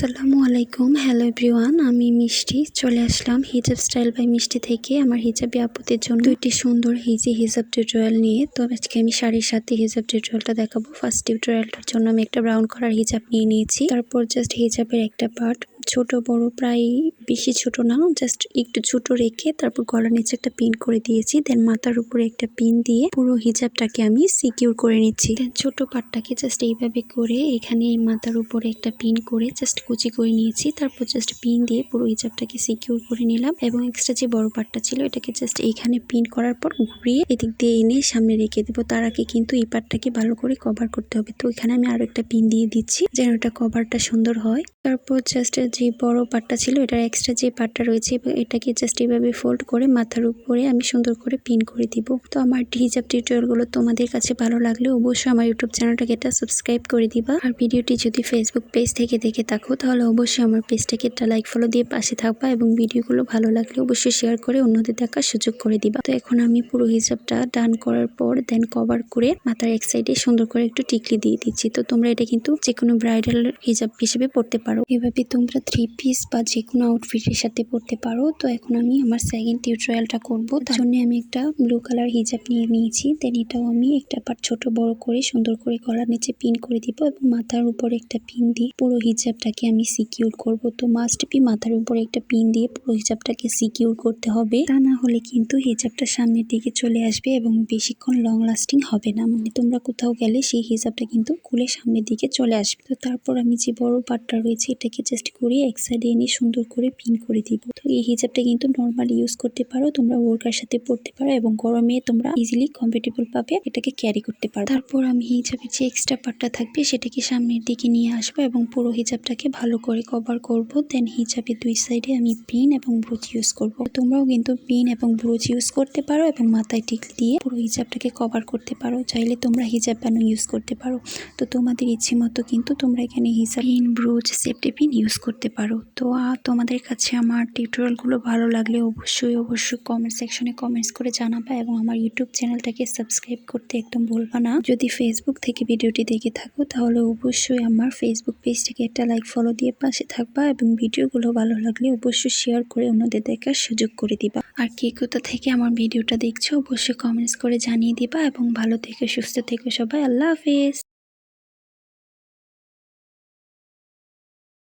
আসসালামু আলাইকুম। Hello everyone আমি মিষ্টি। চলে আসলাম হিজাব স্টাইল বাই মিষ্টি থেকে। আমার হিজাবি আপুদের জন্য দুইটি সুন্দর হিজি হিজাব টিউটোরিয়াল নিয়ে। তো আজকে আমি শাড়ির সাথে হিজাব টিউটোরিয়ালটা দেখাবো। ফার্স্ট টিউটোরিয়ালটার জন্য আমি একটা ব্রাউন কালার হিজাব নিয়ে নিয়েছি। তারপর জাস্ট হিজাবের একটা পার্ট ছোট, বড়, প্রায় বেশি ছোট না জাস্ট একটু ছোট রেখে তারপর গলার নিচে একটা পিন করে দিয়েছি দেন মাথার উপরে একটা পিন দিয়ে পুরো হিজাবটাকে আমি সিকিউর করে নিচ্ছি। দেন ছোট পাটটাকে জাস্ট এইভাবে করে এখানে মাথার উপরে একটা পিন করে জাস্ট কুচি করে নিয়েছি, তারপর জাস্ট পিন দিয়ে পুরো হিজাবটাকে সিকিউর করে নিলাম এবং এক্সট্রা যে বড় পাটটা ছিল এটাকে জাস্ট এইখানে পিন করার পর ঘুরিয়ে এদিক দিয়ে এনে সামনে রেখে দেবো। তার আগে কিন্তু এই পাটটাকে ভালো করে কভার করতে হবে। তো এখানে আমি আরও একটা পিন দিয়ে দিচ্ছি, যেন এটা কভারটা সুন্দর হয়। তারপর জাস্ট যে বড় পাটটা ছিল, এটার এক্সট্রা যে পাটটা রয়েছে এটাকে জাস্ট এইভাবে ফোল্ড করে মাথার উপরে আমি সুন্দর করে পিন করে দিব। তো আমার হিজাব টিউটোরিয়ালগুলো তোমাদের কাছে ভালো লাগলে অবশ্যই আমার ইউটিউব চ্যানেলটাকে এটা সাবস্ক্রাইব করে দিবা। আর ভিডিওটি যদি ফেসবুক পেজ থেকে দেখে থাকো, তাহলে অবশ্যই আমার পেজটাকে একটা লাইক ফলো দিয়ে পাশে থাকবা, এবং ভিডিওগুলো ভালো লাগলে অবশ্যই শেয়ার করে অন্যদের দেখার সুযোগ করে দিবা। তো এখন আমি পুরো হিসাবটা ডান করার পর দেন কভার করে মাথার এক সাইডে সুন্দর করে একটু টিকলি দিয়ে দিচ্ছি। তো তোমরা এটা কিন্তু যে কোনো ব্রাইডাল হিজাব হিসেবে পড়তে পারো। এভাবে তোমরা থ্রি পিস বা যে কোনো আউটফিটের সাথে পড়তে পারো। তো এখন আমি আমার সেকেন্ড টিউটোরিয়ালটা করব। তার জন্য আমি একটা ব্লু কালার হিজাব নিয়ে নিয়েছি। দেন এটাও আমি একটা পার্ট ছোট বড় করে সুন্দর করে গলার নিচে পিন করে দিব এবং মাথার উপরে একটা পিন দিয়ে পুরো হিজাবটাকে আমি সিকিউর করব। তো মাস্ট বি মাথার উপরে একটা পিন দিয়ে পুরো হিজাবটাকে সিকিউর করতে হবে। তা না হলে কিন্তু হিজাবটা সামনের দিকে চলে আসবে এবং বেশিক্ষণ লং লাস্টিং হবে না। মানে তোমরা কোথাও গেলে সেই হিজাবটা কিন্তু খুলে সামনের দিকে চলে আসবে। তো তারপর আমি যে বড় পার্টটা রয়েছে, এটাকে জাস্ট ঘুরিয়ে এক সাইডে এনে সুন্দর করে পিন করে দিব। তো এই হিজাবটা কিন্তু নর্মাল ইউজ করতে পারো, তোমরা ওয়ার্কার সাথে পড়তে পারো এবং গরমে তোমরা ইজিলি কমফোর্টেবল পাবে, এটাকে ক্যারি করতে পারো। তারপর আমি হিজাবের যে এক্সট্রা পার্টটা থাকবে, সেটাকে সামনের দিকে নিয়ে আসব এবং পুরো হিজাবটাকে ভালো করে কভার করব। দেন হিজাবের দুই সাইডে আমি পিন এবং ব্রুচ ইউজ করব। তোমরাও কিন্তু পিন এবং ব্রুচ ইউজ করতে পারো এবং মাথায় টিক দিয়ে পুরো হিজাবটাকে কভার করতে পারো। চাইলে তোমরা হিজাব ব্যানো ইউজ করতে পারো। তো তোমাদের ইচ্ছে মতো কিন্তু তোমরা এখানে হিজাব pin brooch safety pin use করতে পারো। তো তোমাদের কাছে আমার টিউটোরিয়ালগুলো ভালো লাগলে অবশ্যই অবশ্যই কমেন্ট সেকশনে কমেন্টস করে জানাবা এবং আমার ইউটিউব চ্যানেলটাকে সাবস্ক্রাইব করতে একদম ভুলবা না। যদি ফেসবুক থেকে ভিডিওটি দেখে থাকো, তাহলে অবশ্যই আমার ফেসবুক পেজটাকে একটা লাইক ফলো দিয়ে পাশে থাকবা এবং ভিডিওগুলো ভালো লাগলে অবশ্যই শেয়ার করে অন্যদের দেখার সুযোগ করে দিবা। আর কে কোথা থেকে আমার ভিডিওটা দেখছ, অবশ্যই কমেন্টস করে জানিয়ে দিবা এবং ভালো থেকে, সুস্থ থেকে সবাই। আল্লাহ হাফেজ।